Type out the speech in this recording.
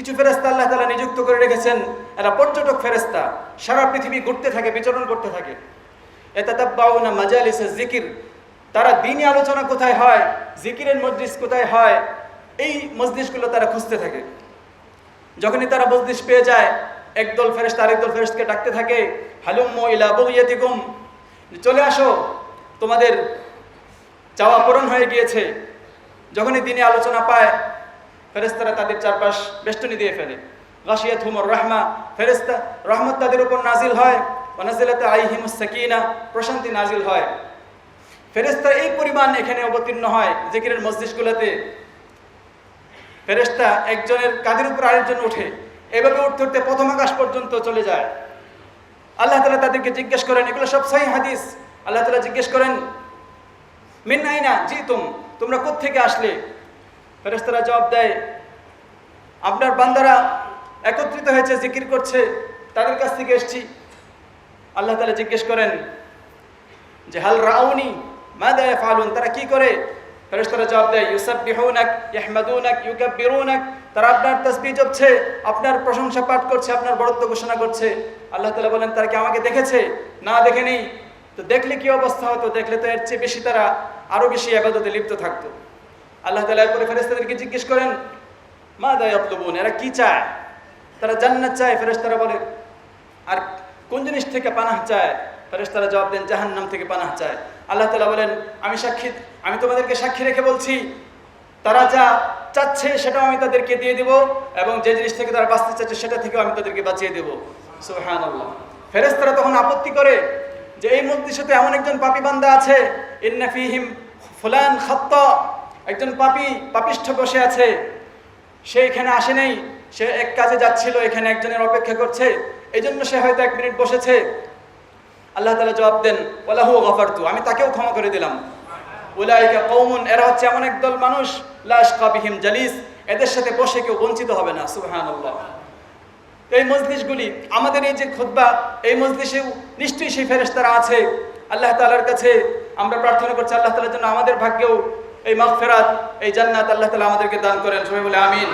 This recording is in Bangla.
কিছু ফেরেস্তা আল্লাহ তালা নিযুক্ত করে রেখেছেন। এরা পর্যটক ফেরেস্তা সারা পৃথিবী ঘুরতে থাকে, বিচরণ করতে থাকে। এতাতাব্বাউনা মাজালিস জিকির তারা দিনই আলোচনা কোথায় হয় জিকিরের মজলিস কোথায় হয়, এই মজলিসগুলো তারা খুঁজতে থাকে। যখনই তারা মজলিস পেয়ে যায়, একদল ফেরেস্ত আরেকদল ফেরেস্তকে ডাকতে থাকে হালুম ইলা বগিয়াতিকুম চলে আসো, তোমাদের চাওয়া পূরণ হয়ে গিয়েছে। যখনই দিনে আলোচনা পায় ফেরেস্তারা তাদের চারপাশ বেষ্টনী দিয়ে ফেলে। গাশিয়াত হুমর রহমা ফেরেস্তা রহমত তাদের উপর নাজিল হয় ওনাজিলাতে আইহিমুস সাকিনা, প্রশান্তি নাজিল হয়। ফেরেস্তা এই পরিমাণ এখানে অবতীর্ণ হয় জিকিরের মসজিদগুলোতে ফেরেস্তা একজনের কাঁধের উপর আরেকজন ওঠে, এভাবে উঠতে উঠতে প্রথম আকাশ পর্যন্ত চলে যায়। আল্লাহ তালা তাদেরকে জিজ্ঞেস করেন, এগুলো সব সহি হাদিস? আল্লাহ তালা জিজ্ঞেস করেন মিন আইনা? জি তুম তোমরা কোত্থেকে আসলে? ফেরেস্তারা জবাব দেয়, আপনার বান্দারা একত্রিত হয়েছে, জিকির করছে, তাদের কাছ থেকে এসছি। আল্লাহ তালা জিজ্ঞেস করেন, যে হাল রাউনি মা দেয় ফালুন তারা কি করে? ফেরেশতারা জবাব দেয়, ইউসাব্বিহুনাক, ইয়াহমাদুনাক, ইউকাব্বিরুনাক। তারা আপনার তাসবিহ জপছে, আপনার প্রশংসা পাঠ করছে, আপনার বড়ত্ব ঘোষণা করছে। আল্লাহ তাআলা বলেন, তারা কি আমাকে দেখেছে? না দেখে নেই তো দেখলে কি অবস্থা হতো? দেখলে তো এর চেয়ে বেশি তারা আরও বেশি ইবাদতে লিপ্ত থাকতো। আল্লাহ তাআলা এরপরে ফেরেশতাদেরকে জিজ্ঞেস করেন মা দা ইয়াতলুবুন এরা কি চায়? তারা জান্নাত চায়, ফেরেশতারা বলে, আর কোন জিনিস থেকে পানাহ চায়? ফেরেস্তারা জবাব দেন, জাহান্নাম থেকে পানাহ চায়। আল্লাহ তাআলা বলেন, আমি সাক্ষী, আমি তোমাদেরকে সাক্ষী রেখে বলছি, তারা যা চাচ্ছে সেটাও আমি তাদেরকে দিয়ে দেব এবং যে জিনিস থেকে তারা বাঁচতে চাচ্ছে সেটা থেকেও আমি তাদেরকে বাঁচিয়ে দেব। সুবহানাল্লাহ। ফেরেশতারা তখন আপত্তি করে যে, এই মজলিসে এমন একজন পাপী বান্দা আছে ইন্নাফিহিম ফুলান খাত্তা। একজন পাপী, পাপিষ্ঠ বসে আছে। সে এখানে আসে নাই। সে এক কাজে যাচ্ছিল, এখানে একজনের অপেক্ষা করছে। এই জন্য সে হয়তো এক মিনিট বসেছে। আল্লাহ তালা জবাব দেন ওলাহু গফারতু। আমি তাকেও ক্ষমা করে দিলাম। উলাইকা কৌমুন এরা হচ্ছে এমন একদল মানুষ লাশ কাবিহিম জালিস। এদের সাথে বসে কেউ বঞ্চিত হবে না, সুবহানাল্লাহ। এই মজলিসগুলি আমাদের এই যে খুতবা, এই মজলিসেও নিশ্চয়ই সেই ফেরেশতারা আছে। আল্লাহ তাআলার কাছে আমরা প্রার্থনা করছি, আল্লাহ তাআলার জন্য আমাদের ভাগ্যেও এই মাগফিরাত এই জান্নাত আল্লাহ তাআলা আমাদেরকে দান করেন। সবাই বলে আমিন।